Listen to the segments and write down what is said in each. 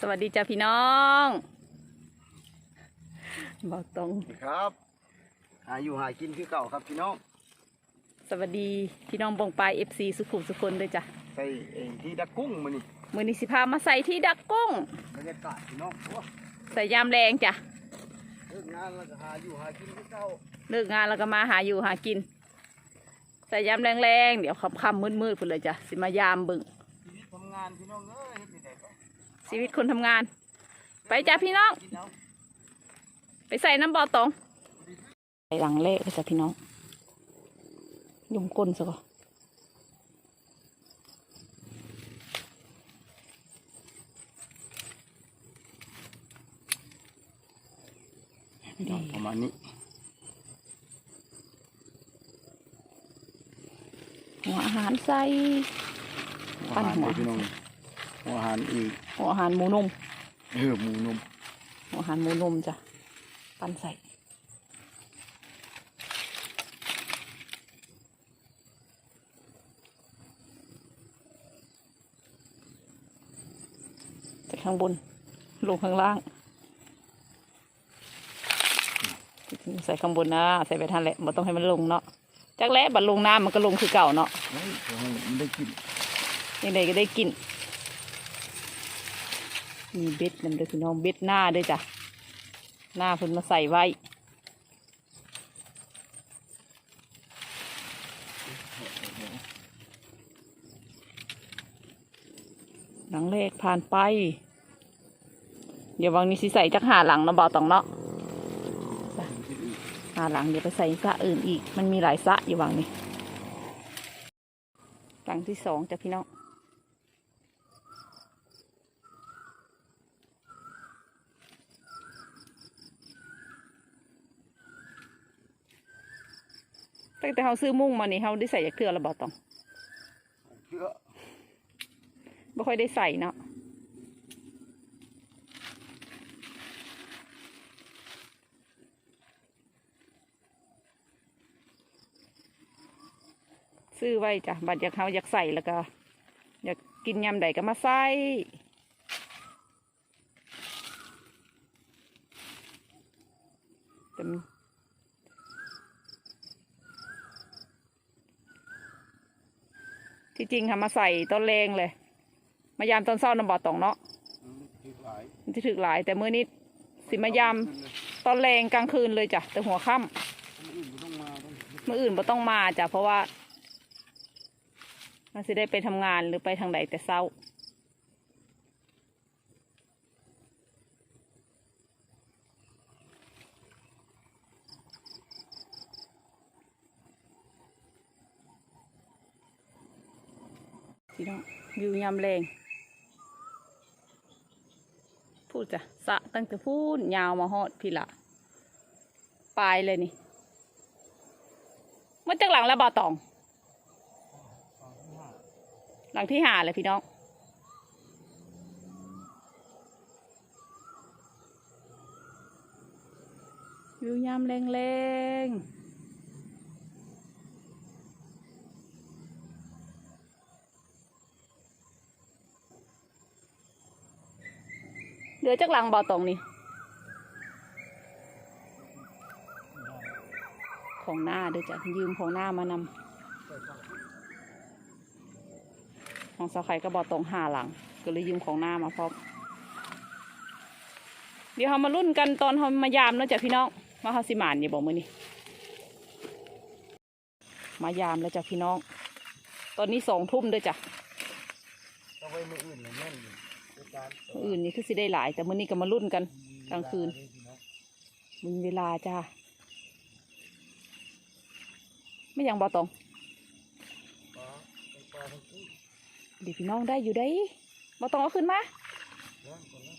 สวัสดีจ้าพี่น้องบอกตรงครับหาอยู่หากินคือเก่าครับพี่น้อง สวัสดีพี่น้องบงปลายเอฟซีสุขุมสุคนด้วยจ้ะใส่เองที่ดักกุ้งมานี่มือนิสิพามาใส่ที่ดักกุ้งบรรยากาศพี่น้องโอ้ใส่ยามแรงจ้ะเลิกงานแล้วก็หาอยู่หากินคือเก่าเลิกงานแล้วก็มาหาอยู่หากิน ใส่ยามแรงๆเดี๋ยวค่ำๆมืดๆพุ่นเลยจ้ะสิมายามบึงชีวิตทำงานพี่น้องเอ้ยเฮ็ดไม่ได้ก็ ชีวิตคนทำงาน ไปจ้ะพี่น้องกินเอาไปใส่น้ำบอตองไปหลังเลขจ้ะพี่น้องยมก้นซะก่อนดีประมาณนี้หัวอาหารใส่ปั้นหัวอา หารเด้อพี่น้องหัวอาหารอีกหัวอาหารหมูนมเออหมูนมหัวอาหารหมูนมจ้ะปั้นใส่จากข้างบน ลงข้างล่างใส่ข้างบนนะ ใส่ไปทันแหละบ่ต้องให้มันลงเนาะจักแล้บัดลงน้ำมันก็ลงคือเก่าเนาะเฮ้ยขอให้มันได้กินยังไงก็ได้กิน มีเบ็ดนำเด้อพี่น้องเบ็ดหน้าด้วยจ้ะหน้าเพิ่นมาใส่ไว้หลังเลขผ่านไป เดี๋ยววังนี้สิใส่จักหาหลังเนาะบ่าวตองเนาะหาหลังเดี๋ยวไปใส่สะอื่นอีก มันมีหลายสะอยู่วังนี้หลังที่สองจ้ะพี่น้อง ตั้งแต่เขาซื้อมุ้งมานี่เขาได้ใส่จากเทือระบอตองเชื่อไม่ค่อยได้ใส่เนาะซื้อไว้จ้ะบัดอยากเขาอยากใส่แล้วก็ อยากกินยำใดก็มาใส่แต่มัน ที่จริงค่ะมาใส่ต้นแรงเลย มายามตอนเศร้าน้ำบอดตองเนาะมันคือหลายมันจะถึกหลาย แต่มื้อนี้สิมายามตอนแรงกลางคืนเลยจ้ะแต่หัวค่ำคนอื่นไม่ต้องมาต้องมื่ออื่นบ่ต้องมาจ้ะเพราะว่ามันสิได้ไปทำงานหรือไปทางใดแต่เศร้า พี่น้อง วิวยามแรงพูดจ้ะสะตั้งแต่พูดยาวมาฮอดพี่ละปลายเลยนี่มันจากหลังแล้วบาตอง หลังที่หาเลยพี่น้องวิวยามแรงแรงเห ลือจากหลังบาตองนี่ ของหน้าเดี๋ยวจะยืมของหน้ามานำของสาวไข่ก็บอตรงหาหลัง ก็เลยยืมของหน้ามาพร้อมเดี๋ยวเรามารุ่นกันตอนเรามายามเนาะจ้ะพี่น้องว่าเขาสิมานอย่าบอกมือนี่มายามแล้วจ้ะพี่น้อง ตอนนี้สองทุ่มเด้วยจ้ะต้องไว้มืออื่นเลยแม่น มื้ออื่นนี่คือสิได้หลาย แต่มื้อนี้ก็มารุ่นกัน กลางคืนมีเวลาจ้าไม่ยังบอตองปลาปลาทั้งคู่เดี๋ยวพี่น้องได้อยู่ได้บอตองเอาขึ้นมาย่างก่อนนะ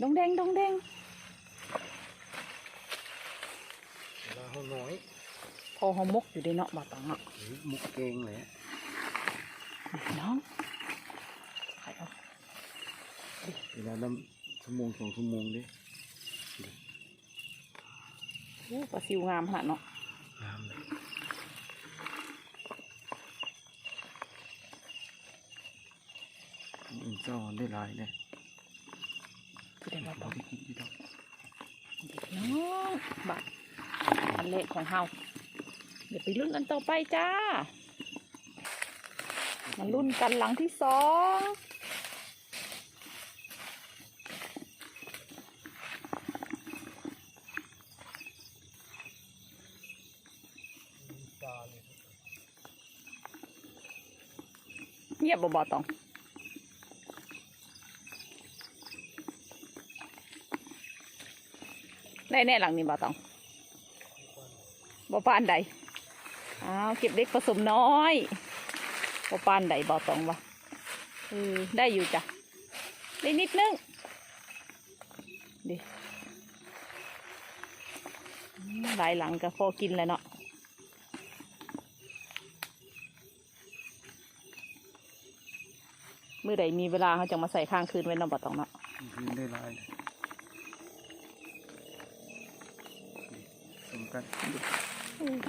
ดองแดงดองแดงเวลาเขาน้อยพอหอมมกอยู่ได้เนาะบอตองเนาะหรือมุกเกงเลยพี่ น้องไข่เอาเวลาน้ำชั่วโมงสองชั่วโมงดิโอ้ปลาซิวงามขนาดเนาะงามเลยอื่นเจ้าได้หลายเลยจะได้มาบ่ต้องได้กินที่ดอกน้องบัตรอันเละของเฮาเดี๋ยวไปลุ้นกันต่อไปจ้า มาลุ้นกันหลังที่สองเงียบบ่บอตองได้แน่หลังนี้บ่ตองบ่ปานใดอ้าวเก็บเล็กผสมน้อย บ่ปานใดบ่ตองวะเออได้อยู่จ้ะได้นิดนึงดิอืมหลายหลังก็พอกินแล้วเนาะเมื่อใดมีเวลาเขาจะมาใส่ข้างคืนไว้เนอนบ่ตองเนาะกินได้หลายเลยสมกัน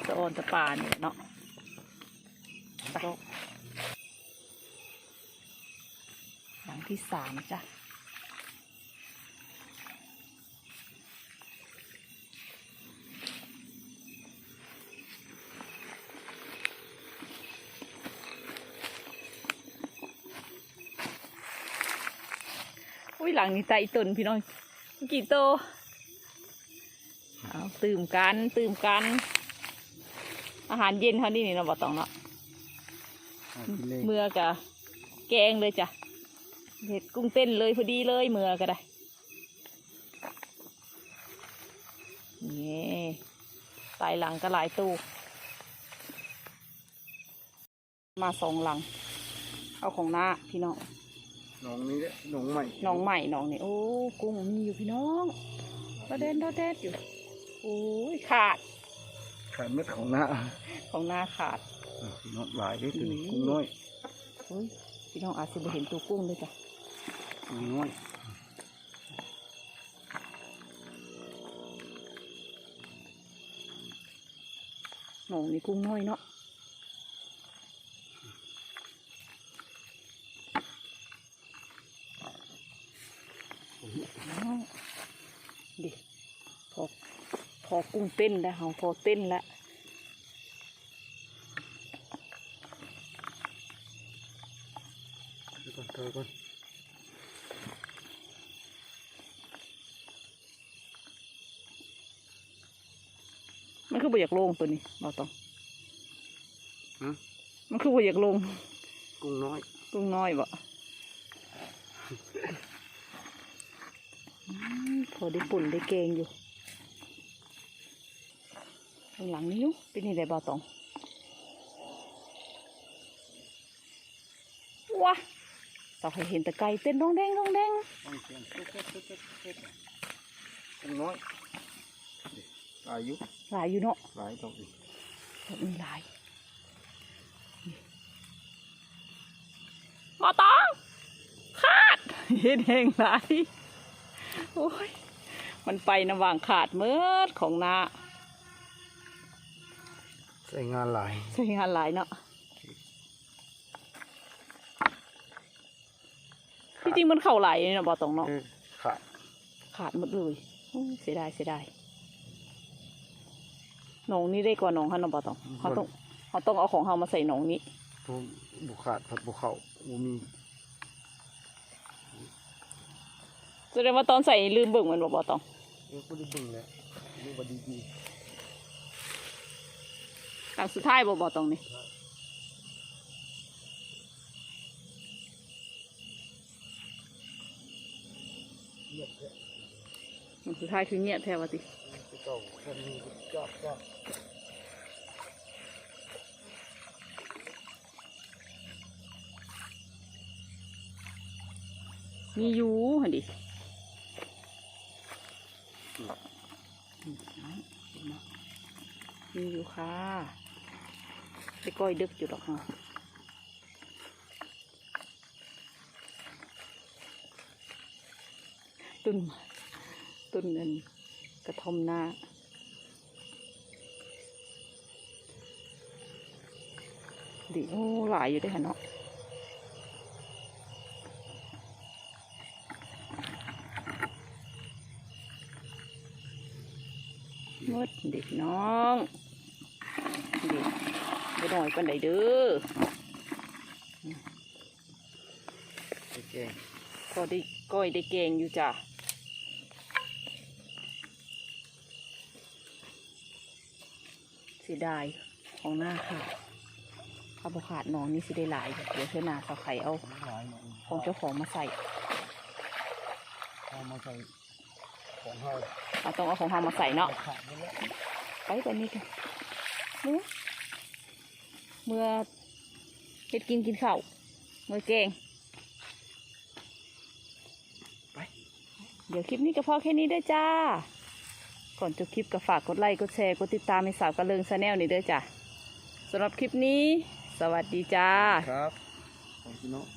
สะออนตะปาเนี่ยเนาะไปหลัง ที่สามจ้ะอุ้ยหลังนี้ใจตุนพี่น้องกี่โตวเอาตื่มกันตื่มกัน อาหารเย็นเขานี่นี่เราะบอกต้องเนาะหากินเลยเมื่อกะแกงเลยจ้ะ เห็ดกุ้งเต้นเลยพอดีเลยเมื่อก็ได้นี่ตายหลังก็หลายตู้ มาสองหลัง เอาของน้าพี่น้องหน้องนี้แหละหน้องใหม่น้องใหม่น้องนี่โอ้กุ้งมีอยู่พี่น้องดอเดนดอเดนอยู่โอ้ยขาด ขายเม็ดของหน้าของหน้าขาดอะพี่น้องหลายเด้อตัวนี้อืมกุ้งน้อยโอ้ยพี่น้องอาจจะไม่เห็นตัวกุ้งเลยจ้ะ กุ้งน้อยน้องนี่กุ้งน้อยเนาะน้องดิพอพอกุ้งเต้นแล้วเขาพอเต้นแล้วเดี๋ยวก่อนเธอก่อน คือบ่อยากลงตัวนี้เราต้องฮะ มันคือบ่อยากลงกุ้งน้อยกุ้งน้อยบ่อืมพอได้ปุ่นได้เกงอยู่ข้างหลังนี้อยู่เป็นยังไงบ่ตองว้าต้องให้เห็นแต่ไก่เต้นร้องแดงร้องแดง ต้องเสียงตุ๊กตุ๊กตุ๊กตุ๊กตุ๊กกุ้งน้อยนี่ หลายอยุหลายอยู่เนาะหลายดอกอีกแบบนี้หลายบ่ตองคาดเห็นแหงหลายโอ้ยมันไปนะวางขาดเมิดของนาใส่งานหลายใช้งานหลายเนาะที่จริงมันเข่าไหลายเนาะบอตองเนาะเออขาดขาดหมดเลยอู้เสียดายเสียดาย หนองนี้ได้กว่าหนองฮันเนาะบอตองเขาต้องเขาต้องเอาของเขามาใส่หนองนี้ผมบุขาดพัดบุเข้าบุมีแสดงว่าตอนใส่ลืมเบิ่งมันบ่บอตองเออก็ได้เบิ่งแล้วดูบดีดีหลังสุดท้ายบ่บอตองนี่เงียบแท้หลังสุดท้ายคือเงียบแท้วะติเก่าแค่นี้ก็จอบจอบมีอยู่หันดิมีอยู่ค่ะไปก้อยดึกอยู่ดอกเนาะตุนตุนนัน กระทมหน้า ดีโอ้หลายอยู่ด้วยเนาะมดเด็กน้องเด็กไปหน่อยปันใดเด้อโอเคก็ได้ก้อยได้เกงอยู่จ้ะ สียดายของหน้าค่ะข้าวบขาดน้องนี่สิได้หลายอยู่เดี๋ยวเธอหน้าเขาไข่เอาหลายหน่อยของเจ้าของมาใส่เอามาใส่ของเฮาเอาต้องเอาของเรามาใส่เนาะขาดไปแล้วไปไปนี่กันเมื่อเมื่อเฮ็ดกินกินข้าวเมื่อเก่งเดี๋ยวคลิปนี้ก็พอแค่นี้เด้อจ้า ก่อนจบคลิปก็ฝากกดไลค์ กดแชร์ กดติดตามให้สาวกระเลิงชาแนลนี่ด้วยจ้ะสำหรับคลิปนี้ สวัสดีจ้า ครับของพี่น้อง